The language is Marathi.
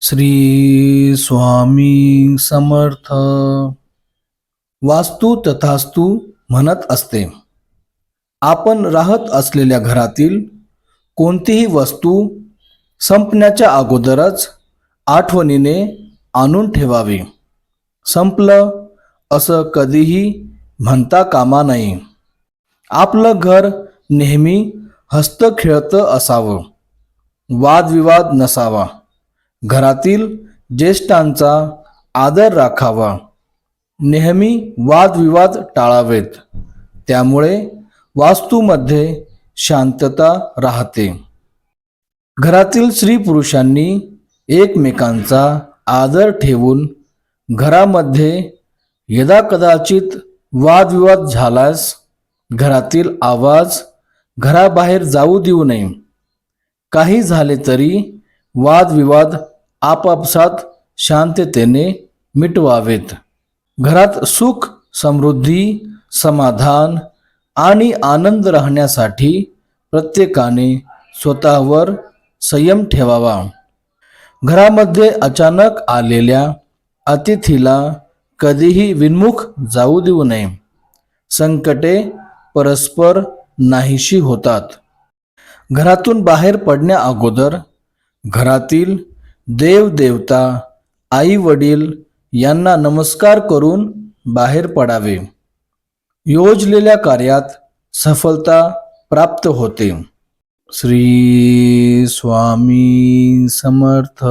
श्री स्वामी समर्थ। वास्तू तथास्तू म्हणत असते आपण राहत असलेल्या घरातील कोणतीही वस्तू संपण्याच्या अगोदरच आठवणीने आणून ठेवावी. संपलं असं कधीही म्हणता कामा नये आपलं घर नेहमी हस्तखेळतं असावं. वादविवाद नसावा. घरातील ज्येष्ठांचा आदर राखावा. नेहमी वादविवाद टाळावेत. त्यामुळे वास्तूमध्ये शांतता राहते. घरातील स्त्री पुरुषांनी एकमेकांचा आदर ठेवून घरामध्ये यदाकदाचित वादविवाद झाल्यास घरातील आवाज घराबाहेर जाऊ देऊ नये. काही झाले तरी वादविवाद आपापसात शांततेने मिटवावेत. घरात सुख समृद्धी समाधान आणि आनंद राहण्यासाठी प्रत्येकाने स्वतःवर संयम ठेवावा. घरामध्ये अचानक आलेल्या अतिथीला कधीही विन्मुख जाऊ देऊ नये. संकटे परस्पर नाहीशी होतात. घरातून बाहेर पडण्या अगोदर घरातील देवदेवता आई वडील यांना नमस्कार करून बाहेर पडावे. योजलेल्या कार्यात सफलता प्राप्त होते. श्री स्वामी समर्थ.